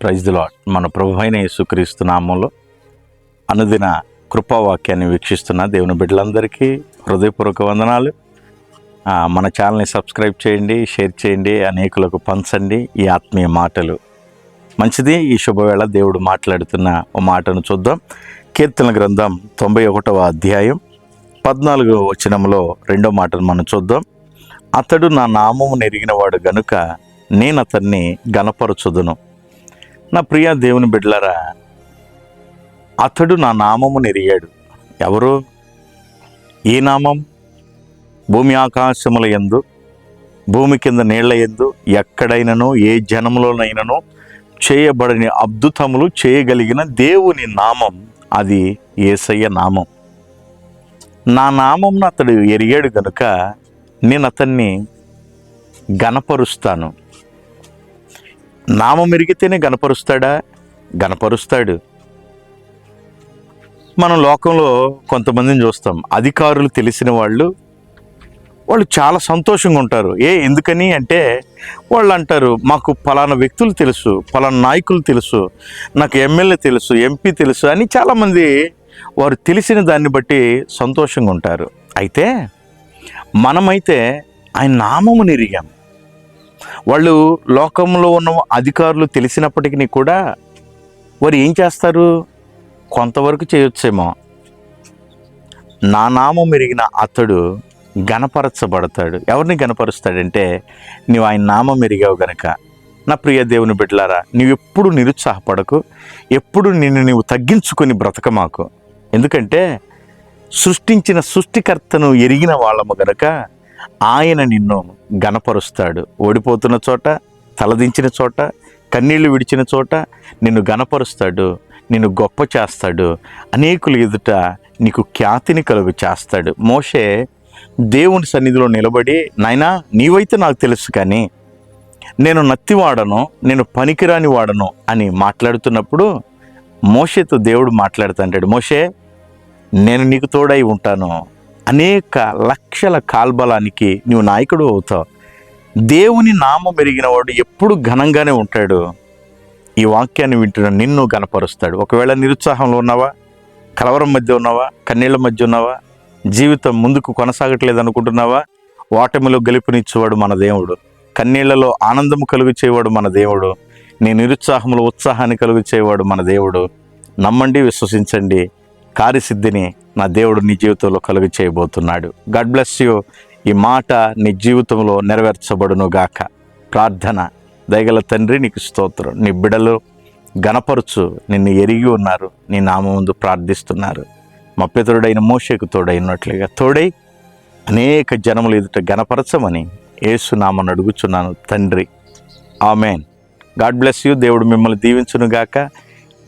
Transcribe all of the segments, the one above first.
Praise lord మన ప్రభు అయిన యేసుక్రీస్తు నామంలో అనుదిన కృపావాక్యాన్ని వీక్షిస్తున్న దేవుని బిడ్డలందరికీ హృదయపూర్వక వందనాలు. మన ఛానల్ని సబ్స్క్రైబ్ చేయండి షేర్ చేయండి అనేకులకు పంచండి ఈ ఆత్మీయ మాటలు. మంచిది. ఈ శుభవేళ దేవుడు మాట్లాడుతున్న ఓ మాటను చూద్దాం. కీర్తన గ్రంథం తొంభై ఒకటవ అధ్యాయం పద్నాలుగో వచనంలో రెండో మాటను మనం చూద్దాం. అతడు నా నామము నెరిగినవాడు గనుక నేను అతన్ని గనపరచుదును నా ప్రియ దేవుని బిడ్లరా అతడు నా నామము నెరిగాడు. ఎవరు? ఈ నామం? భూమి ఆకాశముల ఎందు భూమి కింద నీళ్ళ ఎందు ఎక్కడైనను ఏ జనములోనైనను చేయబడని అద్భుతములు చేయగలిగిన దేవుని నామం అది ఏసయ్య నామం. నా నామంను అతడు ఎరిగాడు గనుక నేను అతన్ని గనపరుస్తాను నామం ఎరిగితేనే గనపరుస్తాడా గనపరుస్తాడు మనం లోకంలో కొంతమందిని చూస్తాం. అధికారులు తెలిసిన వాళ్ళు వాళ్ళు చాలా సంతోషంగా ఉంటారు. ఏ ఎందుకని అంటే వాళ్ళు అంటారు మాకు ఫలానా వ్యక్తులు తెలుసు ఫలానా నాయకులు తెలుసు నాకు ఎమ్మెల్యే తెలుసు ఎంపీ తెలుసు అని చాలామంది వారు తెలిసిన దాన్ని బట్టి సంతోషంగా ఉంటారు. అయితే మనమైతే ఆయన నామము నిరిగాం వాళ్ళు లోకంలో ఉన్న అధికారులు తెలిసినప్పటికీ కూడా వారు ఏం చేస్తారు? కొంతవరకు చేయొచ్చేమో. నా నామం మెరిగిన అతడు గణపరచబడతాడు. ఎవరిని గణపరుస్తాడంటే నీవు ఆయన నామం మెరిగావు గనక. నా ప్రియ దేవుని బిడ్డలారా నీవు ఎప్పుడు నిరుత్సాహపడకు. ఎప్పుడు నిన్ను నీవు తగ్గించుకొని బ్రతక మాకు ఎందుకంటే సృష్టించిన సృష్టికర్తను ఎరిగిన వాళ్ళము గనక ఆయన నిన్ను గనపరుస్తాడు ఓడిపోతున్న చోట తలదించిన చోట కన్నీళ్ళు విడిచిన చోట నిన్ను గనపరుస్తాడు నిన్ను గొప్ప చేస్తాడు. అనేకులు ఎదుట నీకు ఖ్యాతిని కలుగు చేస్తాడు. మోషే దేవుని సన్నిధిలో నిలబడి నాయనా నీవైతే నాకు తెలుసు కానీ నేను నత్తివాడను నేను పనికిరాని వాడను అని మాట్లాడుతున్నప్పుడు మోషేతో దేవుడు మాట్లాడుతుంటాడు మోషే నేను నీకు తోడై ఉంటాను. అనేక లక్షల కాల్బలానికి నువ్వు నాయకుడు అవుతావు. దేవుని నామం మెరిగిన వాడు ఎప్పుడు ఘనంగానే ఉంటాడు. ఈ వాక్యాన్ని వింటున్న నిన్ను గనపరుస్తాడు ఒకవేళ నిరుత్సాహంలో ఉన్నావా కలవరం మధ్య ఉన్నావా కన్నీళ్ళ మధ్య ఉన్నావా జీవితం ముందుకు కొనసాగట్లేదు అనుకుంటున్నావా ఓటమిలో గెలుపునిచ్చేవాడు మన దేవుడు. కన్నీళ్ళలో ఆనందము కలుగు చేయవాడు మన దేవుడు. నీ నిరుత్సాహంలో ఉత్సాహాన్ని కలుగు చేయవాడు మన దేవుడు. నమ్మండి విశ్వసించండి. కార్యసిద్ధిని నా దేవుడు నీ జీవితంలో కలుగు చేయబోతున్నాడు గాడ్ బ్లెస్ యూ ఈ మాట నీ జీవితంలో నెరవేర్చబడును గాక ప్రార్థన దయగల తండ్రి నీకు స్తోత్రం. నీ బిడలు గణపరుచు నిన్ను ఎరిగి ఉన్నారు నీ నామ ముందు ప్రార్థిస్తున్నారు. మా పితరుడైన మోషకు తోడైనట్లుగా తోడై అనేక జనములు ఎదుట గణపరచమని ఏసునామను అడుగుచున్నాను తండ్రి. ఆమెన్. గాడ్ బ్లెస్ యూ దేవుడు మిమ్మల్ని దీవించునుగాక.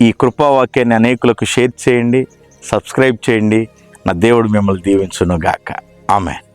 ఈ కృపావాక్యాన్ని అనేకులకు షేర్ చేయండి. సబ్స్క్రైబ్ చేయండి. నా దేవుడు మిమ్మల్ని దీవించునుగాక. ఆమెన్.